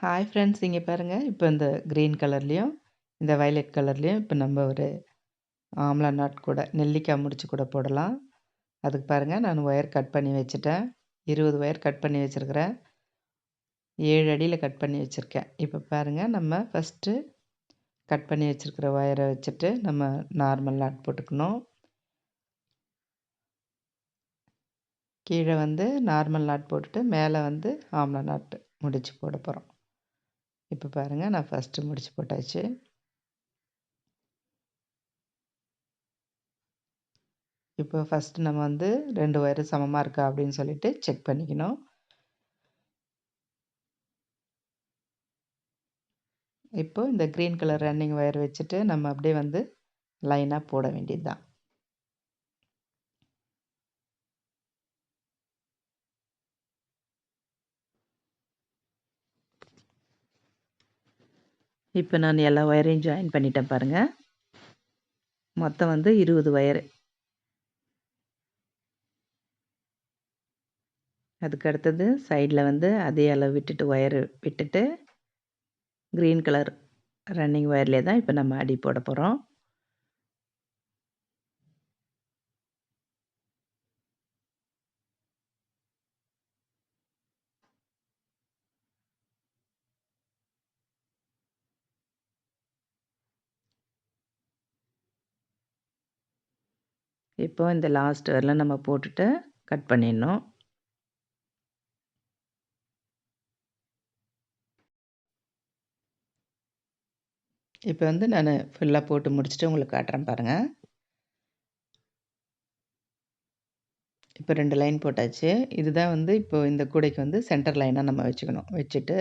Hi friends இங்கே பாருங்கள் இப்போ இந்த க்ரீன் கலர்லேயும் இந்த வயலட் கலர்லேயும் இப்போ நம்ம ஒரு ஆம்லா நாட் கூட நெல்லிக்காய் முடிச்சு கூட போடலாம். அதுக்கு பாருங்கள் நான் ஒயர் கட் பண்ணி வச்சுட்டேன். இருபது ஒயர் கட் பண்ணி வச்சுருக்கிறேன். ஏழு அடியில் கட் பண்ணி வச்சுருக்கேன். இப்போ பாருங்கள் நம்ம ஃபஸ்ட்டு கட் பண்ணி வச்சுருக்கிற ஒயரை வச்சுட்டு நம்ம நார்மல் நாட் போட்டுக்கணும். கீழே வந்து நார்மல் நாட் போட்டுட்டு மேலே வந்து ஆம்லா நாட்டு முடிச்சு போட போகிறோம் இப்போ பாருங்கள் நான் ஃபஸ்ட்டு முடிச்சு போட்டாச்சு. இப்போ ஃபஸ்ட்டு நம்ம வந்து ரெண்டு ஒயரு சமமாக இருக்கா அப்படின்னு சொல்லிட்டு செக் பண்ணிக்கணும். இப்போ இந்த க்ரீன் கலர் ரன்னிங் ஒயர் வச்சுட்டு நம்ம அப்படியே வந்து லைனாக போட வேண்டியது தான் இப்போ நான் எல்லா ஒயரையும் ஜாயின் பண்ணிட்டேன் பாருங்கள் மொத்தம் வந்து இருபது ஒயரு அதுக்கு அடுத்தது சைடில் வந்து அதே அளவு விட்டுட்டு ஒயரு விட்டுட்டு க்ரீன் கலர் ரன்னிங் ஒயர்லேயே தான் இப்போ நம்ம அடி போட போகிறோம் இப்போ இந்த லாஸ்ட் வரலாம் நம்ம போட்டுட்டு கட் பண்ணிடணும். இப்போ வந்து நான் ஃபுல்லாக போட்டு முடிச்சுட்டு உங்களுக்கு காட்டுறேன் பாருங்கள் இப்போ ரெண்டு லைன் போட்டாச்சு. இதுதான் வந்து இப்போ இந்த கூடைக்கு வந்து சென்டர் லைனாக நம்ம வச்சுக்கணும். வச்சுட்டு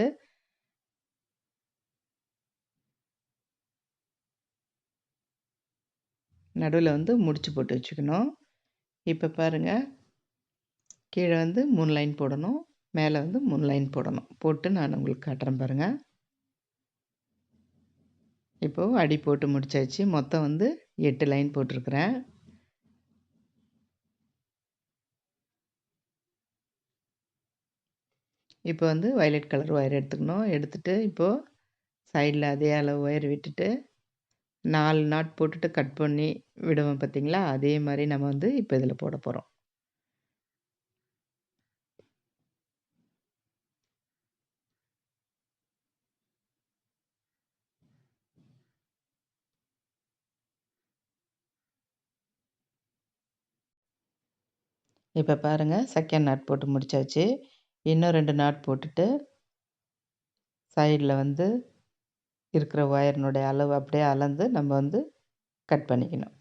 நடுவில் வந்து முடிச்சு போட்டு வச்சுக்கணும். இப்போ பாருங்கள் கீழே வந்து மூணு லைன் போடணும். மேலே வந்து மூணு லைன் போடணும். போட்டு நான் உங்களுக்கு காட்டுறேன் பாருங்கள் இப்போது அடி போட்டு முடிச்சாச்சு. மொத்தம் வந்து எட்டு லைன் போட்டிருக்கிறேன். இப்போ வந்து வயலட் கலர் ஒயர் எடுத்துக்கணும். எடுத்துகிட்டு இப்போது சைடில் அதே அளவு ஒயர் விட்டுட்டு நாலு நாட் போட்டுட்டு கட் பண்ணி விடுவோம் பார்த்தீங்களா அதே மாதிரி நம்ம வந்து இப்போ இதில் போட போகிறோம் இப்போ பாருங்கள் செகண்ட் நாட் போட்டு முடிச்சாச்சு. இன்னும் ரெண்டு நாட் போட்டுட்டு சைடில் வந்து இருக்கிற ஒயரினுடைய அளவு அப்படியே அளந்து நம்ம வந்து கட் பண்ணிக்கணும்.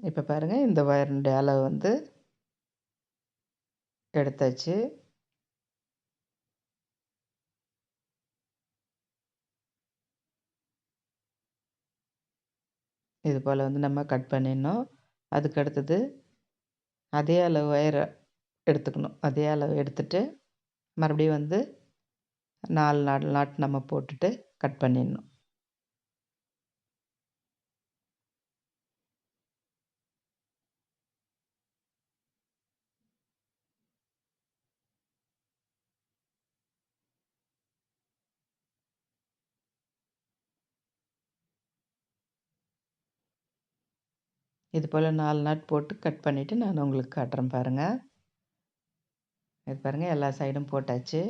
இப்போ பாருங்கள் இந்த ஒயரினுடைய அளவு வந்து எடுத்தாச்சு. இது போல் வந்து நம்ம கட் பண்ணிடணும். அதுக்கு அடுத்தது அதே அளவு ஒயரை எடுத்துக்கணும். அதே அளவு எடுத்துட்டு மறுபடியும் வந்து நாலு நாலு நாட் நம்ம போட்டுட்டு கட் பண்ணிடணும். இது போல் நாலு நாட் போட்டு கட் பண்ணிவிட்டு நான் உங்களுக்கு காட்டுறேன் பாருங்கள் இது பாருங்கள் எல்லா சைடும் போட்டாச்சு.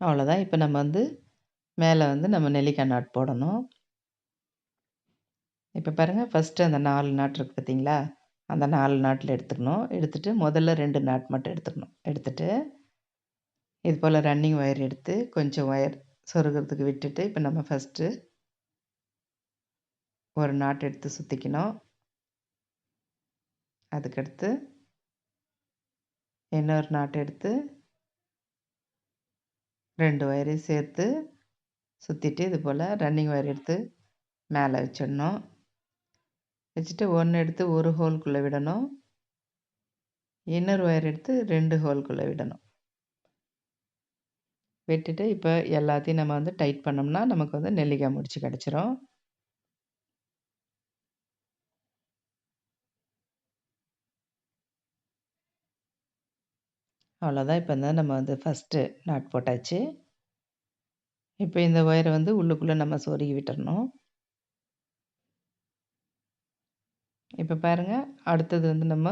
அவ்வளோதான் இப்போ நம்ம வந்து மேலே வந்து நம்ம நெல்லிக்காய் நாட் போடணும். இப்போ பாருங்கள் ஃபஸ்ட்டு அந்த நாலு நாட் இருக்குது பார்த்தீங்களா அந்த நாலு நாட்டில் எடுத்துக்கணும். எடுத்துகிட்டு முதல்ல ரெண்டு நாட் மட்டும் எடுத்துக்கணும். எடுத்துகிட்டு இது போல் ரன்னிங் ஒயர் எடுத்து கொஞ்சம் ஒயர் சொருகிறதுக்கு விட்டுட்டு இப்போ நம்ம ஃபஸ்ட்டு ஒரு நாட்டு எடுத்து சுற்றிக்கணும் அதுக்கடுத்து இன்னொரு நாட்டு எடுத்து ரெண்டு ஒயரையும் சேர்த்து சுற்றிட்டு இது போல் ரன்னிங் ஒயர் எடுத்து மேலே வச்சிடணும். வச்சுட்டு ஒன்று எடுத்து ஒரு ஹோல்குள்ளே விடணும். இன்னொரு ஒயர் எடுத்து ரெண்டு ஹோல்குள்ளே விடணும். விட்டுட்டு இப்போ எல்லாத்தையும் நம்ம வந்து டைட் பண்ணோம்னா நமக்கு வந்து நெல்லிக்காய் முடிச்சு கிடச்சிரும். அவ்வளோதான் இப்போ வந்து நம்ம வந்து ஃபஸ்ட்டு நாட் போட்டாச்சு. இப்போ இந்த ஒயரை வந்து உள்ளுக்குள்ளே நம்ம சொருகி விட்டுறணும். இப்போ பாருங்கள் அடுத்தது வந்து நம்ம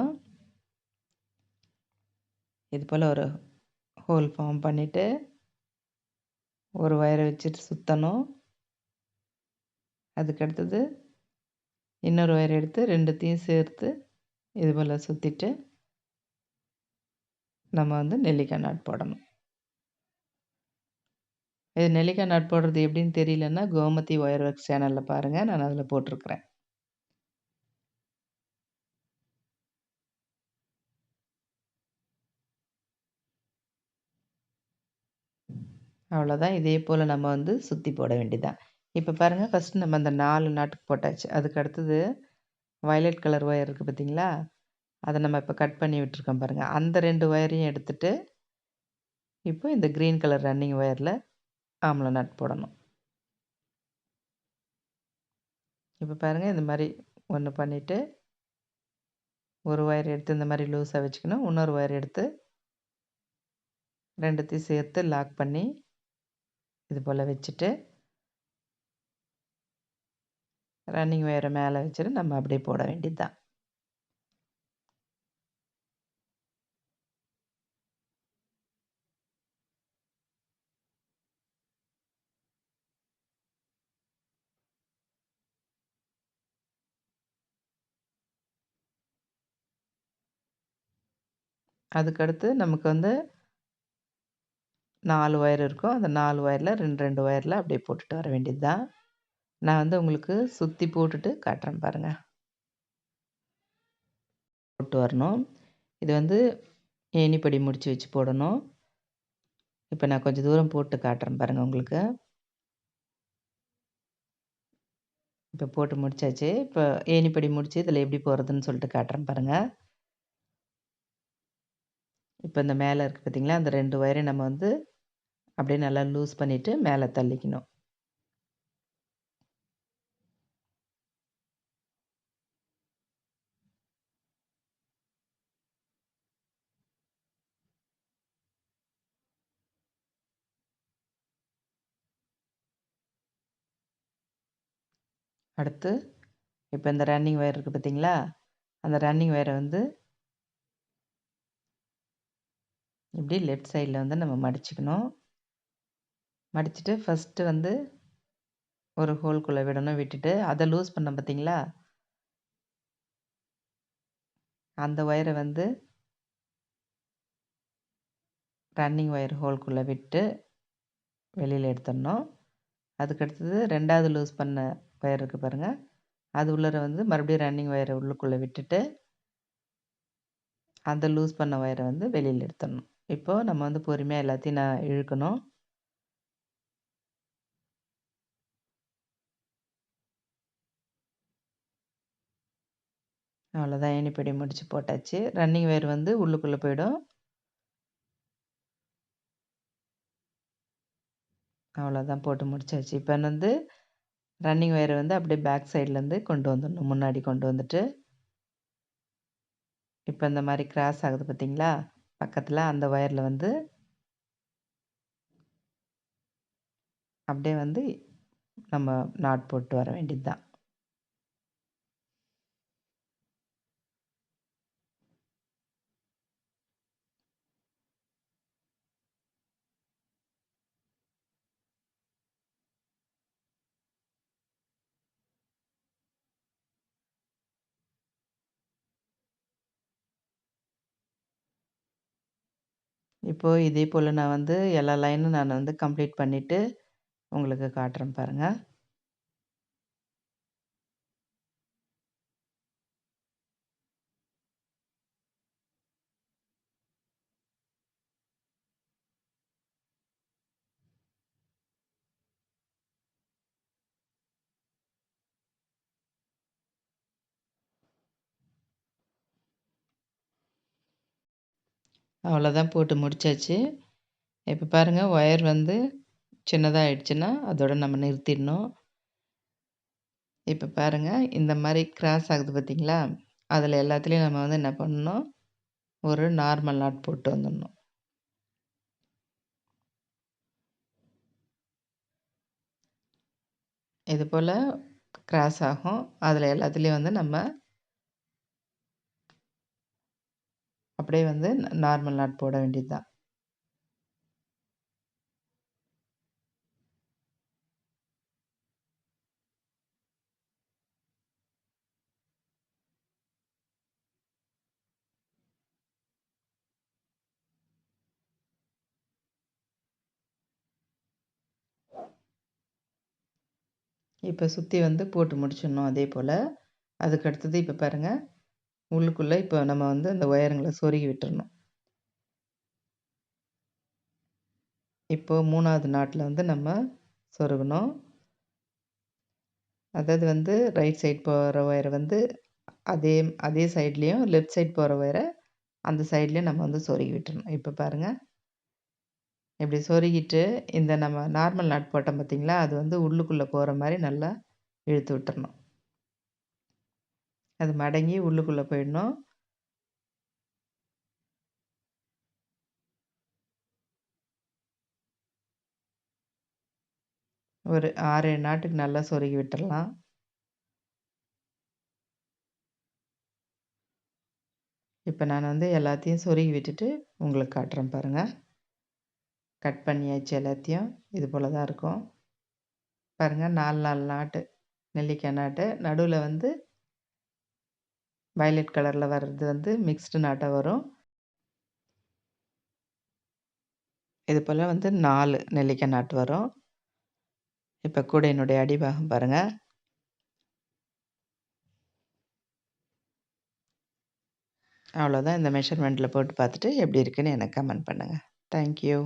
இது போல் ஒரு ஹோல் ஃபார்ம் பண்ணிவிட்டு ஒரு ஒயரை வச்சுட்டு சுற்றணும் அதுக்கடுத்தது இன்னொரு ஒயர் எடுத்து ரெண்டுத்தையும் சேர்த்து இது போல் சுற்றிட்டு நம்ம வந்து நெல்லிக்காய் நாட் போடணும். இது நெல்லிக்காய் நாட் போடுறது எப்படின்னு தெரியலன்னா கோமதி ஒயர் ஒர்க் சேனலில் பாருங்கள் நான் அதில் போட்டிருக்கிறேன். அவ்வளோதான் இதே போல் நம்ம வந்து சுற்றி போட வேண்டியதான் இப்போ பாருங்கள் ஃபஸ்ட்டு நம்ம அந்த நாலு நாட்டுக்கு போட்டாச்சு. அதுக்கு அடுத்தது வயலட் கலர் ஒயர் இருக்குது பார்த்தீங்களா அதை நம்ம இப்போ கட் பண்ணி விட்டுருக்கோம் பாருங்கள் அந்த ரெண்டு ஒயரையும் எடுத்துகிட்டு இப்போ இந்த க்ரீன் கலர் ரன்னிங் ஒயரில் ஆம்ல நட் போடணும். இப்போ பாருங்கள் இந்த மாதிரி ஒன்று பண்ணிவிட்டு ஒரு ஒயர் எடுத்து இந்த மாதிரி லூஸாக வச்சுக்கணும். இன்னொரு ஒயர் எடுத்து ரெண்டுத்தையும் சேர்த்து லாக் பண்ணி இது போல் வச்சுட்டு ரன்னிங் ஒயரை மேலே வச்சுட்டு நம்ம அப்படியே போட வேண்டியது தான் அதுக்கடுத்து நமக்கு வந்து நாலு ஒயர் இருக்கும் அந்த நாலு ஒயரில் ரெண்டு ரெண்டு ஒயரில் அப்படியே போட்டுட்டு வர வேண்டியது தான் நான் வந்து உங்களுக்கு சுற்றி போட்டுட்டு காட்டுறேன் பாருங்கள் போட்டு வரணும். இது வந்து ஏணிப்படி முடித்து வச்சு போடணும். இப்போ நான் கொஞ்சம் தூரம் போட்டு காட்டுறேன் பாருங்கள் உங்களுக்கு. இப்போ போட்டு முடிச்சாச்சு. இப்போ ஏணிப்படி முடித்து இதில் எப்படி போகிறதுன்னு சொல்லிட்டு காட்டுறேன் பாருங்கள் இப்போ இந்த மேலே இருக்குது பார்த்திங்களா அந்த ரெண்டு ஒயரையும் நம்ம வந்து அப்படியே நல்லா லூஸ் பண்ணிவிட்டு மேலே தள்ளிக்கணும். அடுத்து இப்போ இந்த ரன்னிங் ஒயர் இருக்குது பார்த்தீங்களா? அந்த ரன்னிங் ஒயரை வந்து இப்படி லெஃப்ட் சைடில் வந்து நம்ம மடிச்சுக்கணும். மடிச்சுட்டு ஃபஸ்ட்டு வந்து ஒரு ஹோல்குள்ளே விடணும். விட்டுட்டு அதை லூஸ் பண்ண பார்த்தீங்களா? அந்த ஒயரை வந்து ரன்னிங் ஒயர் ஹோல்குள்ளே விட்டு வெளியில் எடுத்துடணும். அதுக்கடுத்தது ரெண்டாவது லூஸ் பண்ண ஒயர் இருக்குது பாருங்கள் அது உள்ளர வந்து மறுபடியும் ரன்னிங் ஒயரை உள்ளுக்குள்ளே விட்டுட்டு அந்த லூஸ் பண்ண ஒயரை வந்து வெளியில் எடுத்துடணும். இப்போது நம்ம வந்து பொறுமையாக எல்லாத்தையும் நான் இழுக்கணும். அவ்வளோதான் ஏணிப்படி முடிச்சு போட்டாச்சு. ரன்னிங் ஒயர் வந்து உள்ளுக்குள்ளே போயிடும். அவ்வளோதான் போட்டு முடிச்சாச்சு. இப்போ வந்து ரன்னிங் வேர் வந்து அப்படியே பேக் சைட்லேருந்து கொண்டு வந்துடணும். முன்னாடி கொண்டு வந்துட்டு. இப்போ இந்த மாதிரி கிராஸ் ஆகுது பார்த்தீங்களா பக்கத்தில் அந்த ஒயரில் வந்து அப்படியே வந்து நம்ம நாட் போட்டு வர வேண்டியது தான் இப்போது இதே போல் நான் வந்து எல்லா லைனும் நான் வந்து கம்ப்ளீட் பண்ணிவிட்டு உங்களுக்கு காட்டுறேன் பாருங்கள் அவ்வளோதான் போட்டு முடிச்சாச்சு. இப்போ பாருங்கள் ஒயர் வந்து சின்னதாக ஆயிடுச்சுன்னா அதோட நம்ம நிறுத்திடணும். இப்போ பாருங்கள் இந்த மாதிரி கிராஸ் ஆகுது பார்த்திங்களா அதில் எல்லாத்துலேயும் நம்ம வந்து என்ன பண்ணணும்? ஒரு நார்மல் நாட் போட்டு வந்துடணும். இது போல் கிராஸ் ஆகும். அதில் எல்லாத்துலேயும் வந்து நம்ம அப்படியே வந்து நார்மல் நாட் போட வேண்டியது தான் இப்போ சுற்றி வந்து போட்டு முடிச்சிடணும் அதே போல். அதுக்கு அடுத்தது இப்போ பாருங்கள் உள்ளுக்குள்ளே இப்போ நம்ம வந்து அந்த ஒயருங்களை சொருகி விட்டுறணும். இப்போது மூணாவது நாட்டில் வந்து நம்ம சொருகணும். அதாவது வந்து ரைட் சைட் போகிற ஒயரை வந்து அதே அதே சைட்லேயும் லெஃப்ட் சைட் போகிற ஒயரை அந்த சைட்லேயும் நம்ம வந்து சொருகி விட்டுறணும். இப்போ பாருங்கள் இப்படி சொருகிட்டு இந்த நம்ம நார்மல் நாட் போட்டோம் பார்த்திங்களா அது வந்து உள்ளுக்குள்ளே போகிற மாதிரி நல்லா இழுத்து விட்டுறணும். அது மடங்கி உள்ளுக்குள்ளே போயிடணும். ஒரு ஆறு ஏழு நாட்டுக்கு நல்லா சொருகி விட்டுடலாம் இப்போ நான் வந்து எல்லாத்தையும் சொருகி விட்டுட்டு உங்களுக்கு காட்டுறேன் பாருங்கள் கட் பண்ணியாச்சு எல்லாத்தையும். இது போல் தான் இருக்கும். பாருங்கள் நாலு நாலு நாட்டு நெல்லிக்காய் நாட்டு நடுவில் வந்து வயலட் கலரில் வர்றது வந்து மிக்ஸ்டு நாட்டாக வரும். இது போல் வந்து நாலு நெல்லிக்காய் நாட்டு வரும். இப்போ கூடையினுடைய அடிபாகம் பாருங்கள் அவ்வளோதான் இந்த மெஷர்மெண்ட்டில் போட்டு பார்த்துட்டு எப்படி இருக்குன்னு எனக்கு கமெண்ட் பண்ணுங்கள் தேங்க்யூ